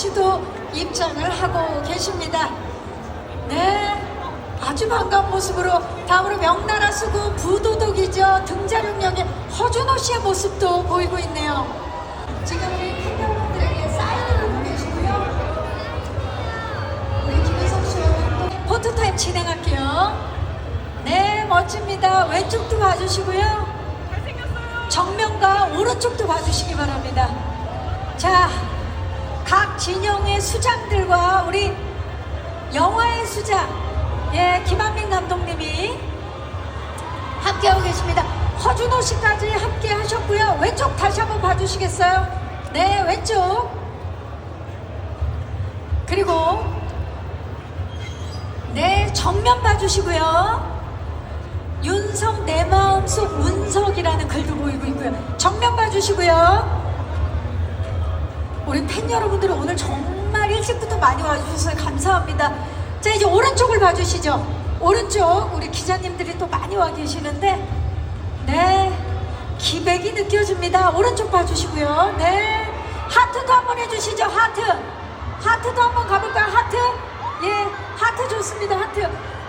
씨도 입장을 하고 계십니다. 네. 아주 반가운 모습으로 다음으로 명나라 수구 부도덕이죠. 등자룡령의 허준호 씨의 모습도 보이고 있네요. 지금 우리 팬여러분들에게 사인을 하고 계시고요. 우리 김혜성 씨와 포토타임 진행할게요. 네, 멋집니다. 왼쪽도 봐주시고요. 정면과 오른쪽도 봐주시기 바랍니다. 자, 각 진영의 수장들과 우리 영화의 수장, 예, 김한민 감독님이 함께하고 계십니다. 허준호 씨까지 함께 하셨고요. 왼쪽 다시 한번 봐주시겠어요? 네, 왼쪽. 그리고, 네, 정면 봐주시고요. 윤석 내 마음속 운석이라는 글도 보이고 있고요. 정면 봐주시고요. 우리 팬 여러분들은 오늘 정말 일찍부터 많이 와주셔서 감사합니다. 자 이제 오른쪽을 봐주시죠. 오른쪽 우리 기자님들이 또 많이 와 계시는데 네 기백이 느껴집니다. 오른쪽 봐주시고요. 네 하트도 한번 해주시죠. 하트 하트도 한번 가볼까요? 하트 예 하트 좋습니다. 하트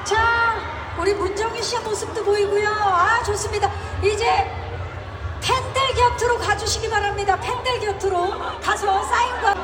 자 우리 문정희 씨의 모습도 보이고요. 아 좋습니다. 이제 곁으로 가주시기 바랍니다. 팬들 곁으로 가서 사인과